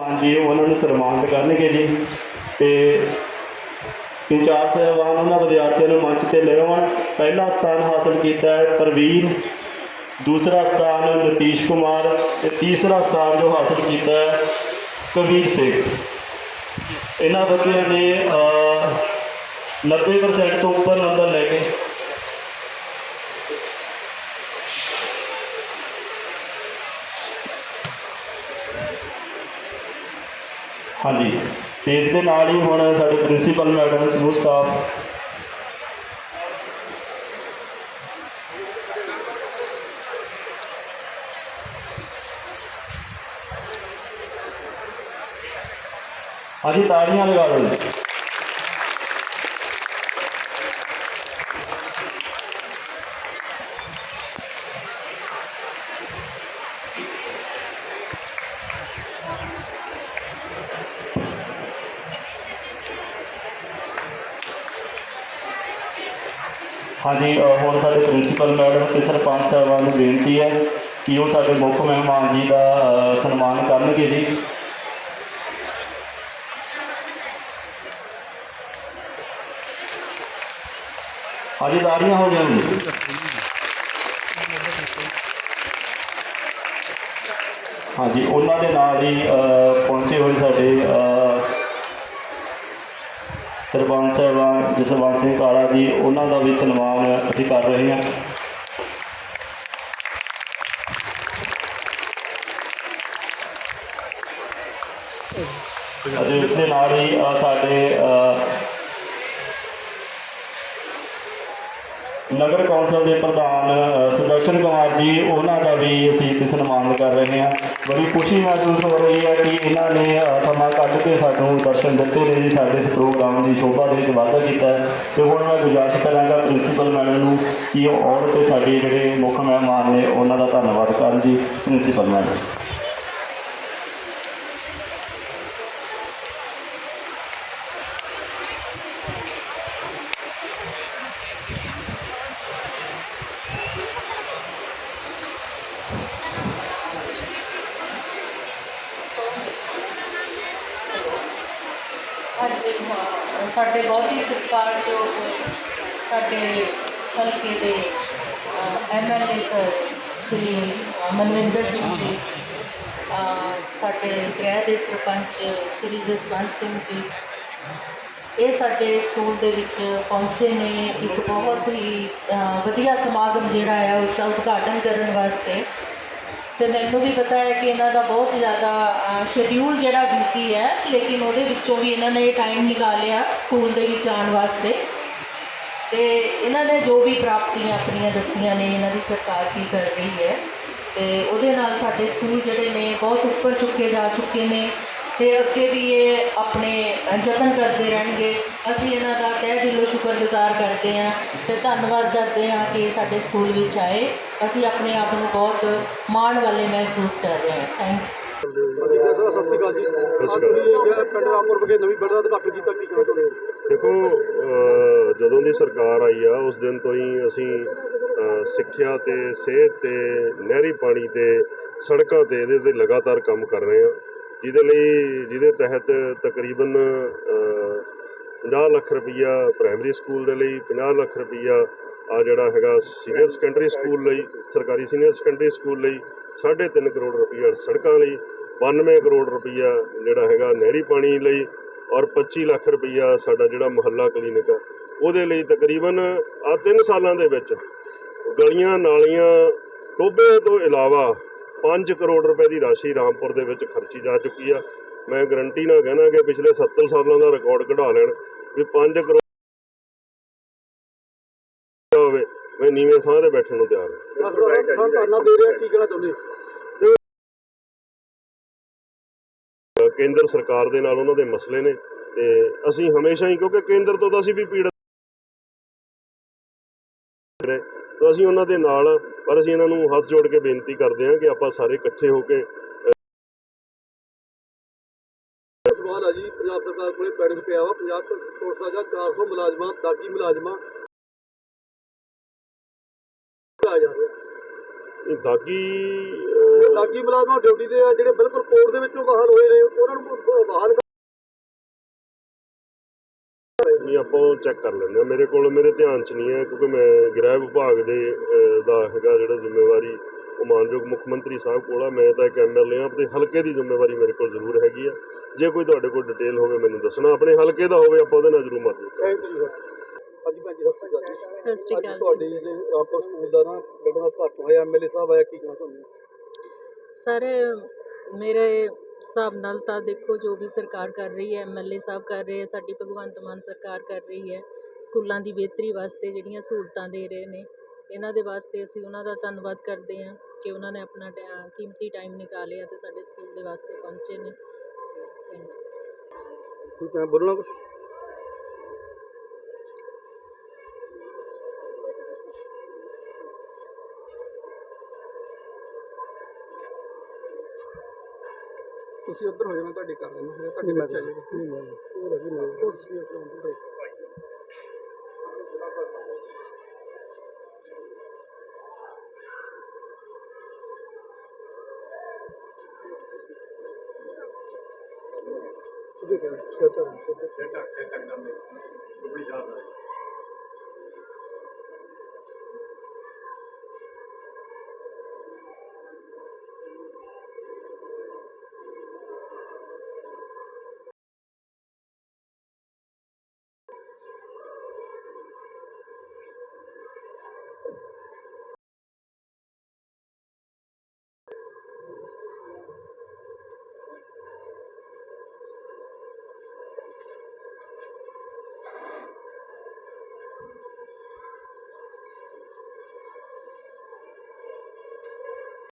ਹਾਂਜੀ ਉਹਨਾਂ ਨੂੰ ਸਨਮਾਨਿਤ ਕਰਨਗੇ ਜੀ। ਤੇ ਚਾਰ ਸਾਹਿਬਾਨ ਉਹਨਾਂ ਵਿਦਿਆਰਥੀਆਂ ਨੂੰ ਮੰਚ ਤੇ ਲੈ ਆਉਣ ਪਹਿਲਾ ਸਥਾਨ ਹਾਸਲ ਕੀਤਾ ਹੈ ਪ੍ਰਵੀਨ ਦੂਸਰਾ ਸਥਾਨ ਨਤੀਸ਼ ਕੁਮਾਰ ਤੇ ਤੀਸਰਾ ਸਥਾਨ ਜੋ ਹਾਸਲ ਕੀਤਾ ਹੈ ਕਬੀਰ ਸਿੰਘ। ਇਹਨਾਂ ਬੱਚਿਆਂ ਨੇ ਅਹ, 90% ਤੋਂ ਉੱਪਰ ਨੰਬਰ ਲੈ ਕੇ ਹਾਂਜੀ। ਤੇ ਇਸ ਦੇ ਨਾਲ ਹੀ ਹੁਣ ਸਾਡੇ ਪ੍ਰਿੰਸੀਪਲ ਮੈਡਮ ਸਮੂਹ ਸਟਾਫ ਹਾਂਜੀ, ਤਾੜੀਆਂ ਲਗਾ ਦਿਓ ਹਾਂਜੀ ਅ, ਹੁਣ ਸਾਡੇ ਪ੍ਰਿੰਸੀਪਲ ਮੈਡਮ ਤੇ ਸਰਪੰਚ ਸਾਹਿਬਾਨ ਨੂੰ ਬੇਨਤੀ ਹੈ ਕਿ ਉਹ ਸਾਡੇ ਮੁੱਖ ਮਹਿਮਾਨ ਜੀ ਦਾ ਸਨਮਾਨ ਕਰਨਗੇ ਜੀ। ਹਾਂਜੀ ਤਾੜੀਆਂ ਹੋ ਗਈਆਂ ਜੀ। ਹਾਂਜੀ ਉਹਨਾਂ ਦੇ ਨਾਲ ਹੀ ਪਹੁੰਚੇ ਹੋਏ ਸਾਡੇ ਅ, ਸਰਪੰਚ ਸਾਹਿਬਾਨ ਜਸਵੰਤ ਸਿੰਘ ਕਾਲਾ ਜੀ ਉਹਨਾਂ ਦਾ ਵੀ ਸਨਮਾਨ ਅਸੀਂ ਕਰ ਰਹੇ ਹਾਂ। ਅਤੇ ਇਸ ਦੇ ਨਾਲ ਹੀ ਸਾਡੇ ਅ, ਨਗਰ ਕੌਂਸਲ ਦੇ ਪ੍ਰਧਾਨ ਸੁਦਰਸ਼ਨ ਕੁਮਾਰ ਜੀ ਉਹਨਾਂ ਦਾ ਵੀ ਅਸੀਂ ਇੱਕ ਸਨਮਾਨ ਕਰ ਰਹੇ ਹਾਂ। ਬੜੀ ਖੁਸ਼ੀ ਮਹਿਸੂਸ ਹੋ ਰਹੀ ਹੈ ਕਿ ਇਹਨਾਂ ਨੇ ਸਮਾਂ ਕੱਢ ਕੇ ਸਾਨੂੰ ਦਰਸ਼ਨ ਦਿੱਤੇ ਨੇ ਜੀ, ਸਾਡੇ ਇਸ ਪ੍ਰੋਗਰਾਮ ਦੀ ਸ਼ੋਭਾ ਦੇ ਵਿੱਚ ਵਾਧਾ ਕੀਤਾ ਹੈ। ਤੇ ਹੁਣ ਮੈਂ ਗੁਜ਼ਾਰਿਸ਼ ਕਰਾਂਗਾ ਪ੍ਰਿੰਸੀਪਲ ਮੈਡਮ ਨੂੰ ਕਿ ਉਹ ਔਰ ਤੇ ਸਾਡੇ ਜਿਹੜੇ ਮੁੱਖ ਮਹਿਮਾਨ ਨੇ, ਉਹਨਾਂ ਦਾ ਧੰਨਵਾਦ ਕਰਨ ਜੀ, ਪ੍ਰਿੰਸੀਪਲ ਮੈਡਮ। ਅੱਜ ਸਾਡੇ ਬਹੁਤ ਹੀ ਸਤਿਕਾਰਯੋਗ ਸਾਡੇ ਹਲਕੇ ਦੇ ਐਮਐਲਏ ਸਰ, ਸ਼੍ਰੀ ਮਨਵਿੰਦਰ ਸਿੰਘ ਜੀ ਸਾਡੇ ਗ੍ਰਹਿ ਦੇ ਸਰਪੰਚ ਸ਼੍ਰੀ ਜਸਵੰਤ ਸਿੰਘ ਜੀ, ਇਹ ਸਾਡੇ ਸਕੂਲ ਦੇ ਵਿੱਚ ਪਹੁੰਚੇ ਨੇ। ਇੱਕ ਬਹੁਤ ਹੀ ਵਧੀਆ ਸਮਾਗਮ ਜਿਹੜਾ ਹੈ ਉਸ ਦਾ ਉਦਘਾਟਨ ਕਰਨ ਵਾਸਤੇ ਤੇ ਮੈਨੂੰ ਵੀ ਪਤਾ ਹੈ ਕਿ ਇਹਨਾਂ ਦਾ ਬਹੁਤ ਜ਼ਿਆਦਾ ਸ਼ਡਿਊਲ ਜਿਹੜਾ ਬੀਸੀ ਹੈ, ਲੇਕਿਨ ਉਹਦੇ ਵਿੱਚੋਂ ਵੀ ਇਹਨਾਂ ਨੇ ਟਾਈਮ ਨਿਕਾਲਿਆ ਸਕੂਲ ਦੇ ਵਿੱਚ ਆਉਣ ਵਾਸਤੇ। ਤੇ ਇਹਨਾਂ ਨੇ ਜੋ ਵੀ ਪ੍ਰਾਪਤੀਆਂ ਆਪਣੀਆਂ ਦੱਸੀਆਂ ਨੇ, ਇਹਨਾਂ ਦੀ ਸਰਕਾਰ ਕੀ ਕਰ ਰਹੀ ਹੈ। ਤੇ ਉਹਦੇ ਨਾਲ ਸਾਡੇ ਸਕੂਲ ਜਿਹੜੇ ਨੇ ਬਹੁਤ ਉੱਪਰ ਚੁੱਕੇ ਜਾ ਚੁੱਕੇ ਨੇ। ਤੇ ਅੱਗੇ ਵੀ ਇਹ ਆਪਣੇ ਯਤਨ ਕਰਦੇ ਰਹਿਣਗੇ। ਅਸੀਂ ਇਹਨਾਂ ਦਾ ਤਹਿ ਦਿਲੋਂ ਸ਼ੁਕਰਗੁਜ਼ਾਰ ਕਰਦੇ ਹਾਂ ਤੇ ਧੰਨਵਾਦ ਕਰਦੇ ਹਾਂ ਕਿ ਸਾਡੇ ਸਕੂਲ ਵਿੱਚ ਆਏ। ਅਸੀਂ ਆਪਣੇ ਆਪ ਨੂੰ ਬਹੁਤ ਮਾਣ ਵਾਲੇ ਮਹਿਸੂਸ ਕਰ ਰਹੇ ਹਾਂ। ਥੈਂਕ ਯੂ ਸਤਿ ਸ਼੍ਰੀ ਅਕਾਲ ਜੀ ਸਤਿ ਸ਼੍ਰੀ ਅਕਾਲ। ਪਿੰਡ ਰਾਮਪੁਰ ਵਿਖੇ ਨਵੀਂ ਪਿੰਡ ਉਦਘਾਟਨ ਕੀਤਾ ਕੀ ਕਹਿਣਾ ਦੇਖੋ ਜਦੋਂ ਦੀ ਸਰਕਾਰ ਆਈ ਆ, ਉਸ ਦਿਨ ਤੋਂ ਹੀ ਅਸੀਂ ਸਿੱਖਿਆ ਤੇ ਸਿਹਤ ਤੇ ਨਹਿਰੀ ਪਾਣੀ ਤੇ ਸੜਕਾਂ ਤੇ ਇਹਦੇ ਤੇ ਲਗਾਤਾਰ ਕੰਮ ਕਰ ਰਹੇ ਹਾਂ। ਜਿਹਦੇ ਲਈ ਜਿਹਦੇ ਤਹਿਤ ਤਕਰੀਬਨ ਅ, 50 ਲੱਖ ਰੁਪਈਆ ਪ੍ਰਾਇਮਰੀ ਸਕੂਲ ਦੇ ਲਈ 50 ਲੱਖ ਰੁਪਈਆ ਆ ਜਿਹੜਾ ਹੈਗਾ ਸੀਨੀਅਰ ਸੈਕੰਡਰੀ ਸਕੂਲ ਲਈ ਸਰਕਾਰੀ ਸੀਨੀਅਰ ਸੈਕੰਡਰੀ ਸਕੂਲ ਲਈ 3.5 ਕਰੋੜ ਰੁਪਈਆ ਸੜਕਾਂ ਲਈ 92 ਕਰੋੜ ਰੁਪਈਆ ਜਿਹੜਾ ਹੈਗਾ ਨਹਿਰੀ ਪਾਣੀ ਲਈ ਔਰ 25 ਲੱਖ ਰੁਪਈਆ ਸਾਡਾ ਜਿਹੜਾ ਮੁਹੱਲਾ ਕਲੀਨਿਕ ਆ। ਉਹਦੇ ਲਈ ਤਕਰੀਬਨ ਆ 3 ਸਾਲਾਂ ਦੇ ਵਿੱਚ ਗਲੀਆਂ ਨਾਲੀਆਂ ਟੋਬੇ ਤੋਂ ਇਲਾਵਾ 5 ਕਰੋੜ ਰੁਪਏ ਦੀ ਰਾਸ਼ੀ ਰਾਮਪੁਰ ਦੇ ਵਿੱਚ ਖਰਚੀ ਜਾ ਚੁੱਕੀ ਆ। ਮੈਂ ਗਰੰਟੀ ਨਾਲ ਕਹਿਣਾ ਕਿ ਪਿਛਲੇ 70 ਸਾਲਾਂ ਦਾ ਰਿਕਾਰਡ ਕਢਾ ਲੈਣ ਵੀ 5 ਕਰੋੜ ਹੋਵੇ ਮੈਂ ਨੀਵੇਂ ਥਾਂ ਤੇ ਬੈਠਣ ਨੂੰ ਤਿਆਰ ਹਾਂ। ਥੋੜਾ ਕਿਸਾਨ ਧਰਨਾ ਦੇ ਰਿਹਾ ਕੀ ਕਹਿਣਾ ਚਾਹੁੰਦੇ? ਹੋ ਅ, ਕੇਂਦਰ ਸਰਕਾਰ ਦੇ ਨਾਲ ਉਹਨਾਂ ਦੇ ਮਸਲੇ ਨੇ ਤੇ ਅਸੀਂ ਹਮੇਸ਼ਾ ਹੀ ਕਿਉਂਕਿ ਕੇਂਦਰ ਤੋਂ ਤਾਂ ਅਸੀਂ ਵੀ ਪੀੜਤ ਰਹੇ ਤਾਂ ਅਸੀਂ ਉਹਨਾਂ ਦੇ ਨਾਲ ਪਰ ਅਸੀਂ ਇਹਨਾਂ ਨੂੰ ਹੱਥ ਜੋੜ ਕੇ ਬੇਨਤੀ ਕਰਦੇ ਹਾਂ ਕਿ ਆਪਾਂ ਸਾਰੇ ਇਕੱਠੇ ਹੋ ਕੇ ਸਵਾਲ ਆ ਜੀ ਪੰਜਾਬ ਸਰਕਾਰ ਕੋਲੇ ਪੈਂਡਿੰਗ ਪਿਆ ਵਾ 50 ਕਰੋੜ ਦਾ 400 ਮੁਲਾਜ਼ਮਾਂ ਦਾਗੀ ਮੁਲਾਜ਼ਮਾਂ। ਆ ਜਾ ਰਿਹਾ ਇਹ ਦਾਗੀ ਦਾਗੀ ਮੁਲਾਜ਼ਮਾਂ ਡਿਊਟੀ ਤੇ ਆ ਜਿਹੜੇ ਬਿਲਕੁਲ ਕੋਰਟ ਦੇ ਵਿੱਚੋਂ ਬਾਹਰ ਹੋਏ ਨੇ ਉਹਨਾਂ ਨੂੰ ਬ- ਆਪਾਂ ਉਹ ਚੈੱਕ ਕਰ ਲੈਂਦੇ ਹਾਂ। ਮੇਰੇ ਕੋਲ ਮੇਰੇ ਧਿਆਨ 'ਚ ਨਹੀਂ ਹੈ ਕਿਉਂਕਿ ਮੈਂ ਗ੍ਰਹਿ ਵਿਭਾਗ ਦੇ ਅਹ, ਦਾ ਹੈਗਾ ਜਿਹੜਾ ਜ਼ਿੰਮੇਵਾਰੀ ਉਹ ਮਾਨਯੋਗ ਮੁੱਖ ਮੰਤਰੀ ਸਾਹਿਬ ਕੋਲ ਆ। ਮੈਂ ਤਾਂ ਇੱਕ ਐਮਐਲਏ ਹਾਂ ਆਪਣੇ ਹਲਕੇ ਦੀ ਜ਼ਿੰਮੇਵਾਰੀ ਮੇਰੇ ਕੋਲ ਜ਼ਰੂਰ ਹੈਗੀ ਆ। ਜੇ ਕੋਈ ਤੁਹਾਡੇ ਕੋਲ ਡਿਟੇਲ ਹੋਵੇ ਮੈਨੂੰ ਦੱਸਣਾ। ਆਪਣੇ ਹਲਕੇ ਦਾ ਹੋਵੇ ਆਪਾਂ ਉਹਦੇ ਨਾਲ ਜ਼ਰੂਰ ਮਦਦ ਕਰਾਂਗੇ। ਥੈਂਕ ਯੂ ਹਾਂਜੀ ਭੈਣ ਜੀ ਸਤਿ ਸ਼੍ਰੀ ਅਕਾਲ ਜੀ। ਸਤਿ ਸ਼੍ਰੀ ਅੱਜ ਅਕਾਲ ਜੀ। ਤੁਹਾਡੇ ਜਿਹੜੇ ਰਾਮਪੁਰ ਸਕੂਲ ਦਾ ਨਾ ਬੇਟਾ ਦਾ ਘੱਟ ਹੋਇਆ। ਐਮਐਲਏ ਸਾਹਿਬ ਆਇਆ ਕੀ ਕਹਿਣਾ ਤੁਹਾਨੂੰ? ਸਰ ਮੇਰੇ ਹਿਸਾਬ ਨਾਲ ਤਾਂ ਦੇਖੋ ਜੋ ਵੀ ਸਰਕਾਰ ਕਰ ਰਹੀ ਹੈ, ਐਮ ਐਲ ਏ ਸਾਹਿਬ ਕਰ ਰਹੇ ਹੈ, ਸਾਡੀ ਭਗਵੰਤ ਮਾਨ ਸਰਕਾਰ ਕਰ ਰਹੀ ਹੈ, ਸਕੂਲਾਂ ਦੀ ਬਿਹਤਰੀ ਵਾਸਤੇ ਜਿਹੜੀਆਂ ਸਹੂਲਤਾਂ ਦੇ ਰਹੇ ਨੇ, ਇਹਨਾਂ ਦੇ ਵਾਸਤੇ ਅਸੀਂ ਉਹਨਾਂ ਦਾ ਧੰਨਵਾਦ ਕਰਦੇ ਹਾਂ ਕਿ ਉਹਨਾਂ ਨੇ ਆਪਣਾ ਟੈ- ਕੀਮਤੀ ਟਾਈਮ ਨਿਕਾਲਿਆ ਅਤੇ ਸਾਡੇ ਸਕੂਲ ਦੇ ਵਾਸਤੇ ਪਹੁੰਚੇ ਨੇ। ਥੈਂਕ ਯੂ ਬੋਲਣਾ ਕੁਝ ਤੁਸੀਂ ਉੱਧਰ ਹੋ ਜਾਣਾ ਤੁਹਾਡੀ ਕਰ ਦੇਣਾ ਫਿਰ ਤੁਹਾਡੇ ਵਿੱਚ ਆ ਜਾਏਗਾ ਨਹੀਂ ਮੈਂ ਉਹ ਲੱਗੀ ਮੈਂ ਉਹ ਸੀ ਆਪਣਾ ਉਹਦੇ ਕਰ ਸ਼ਰਟ ਸ਼ਰਟ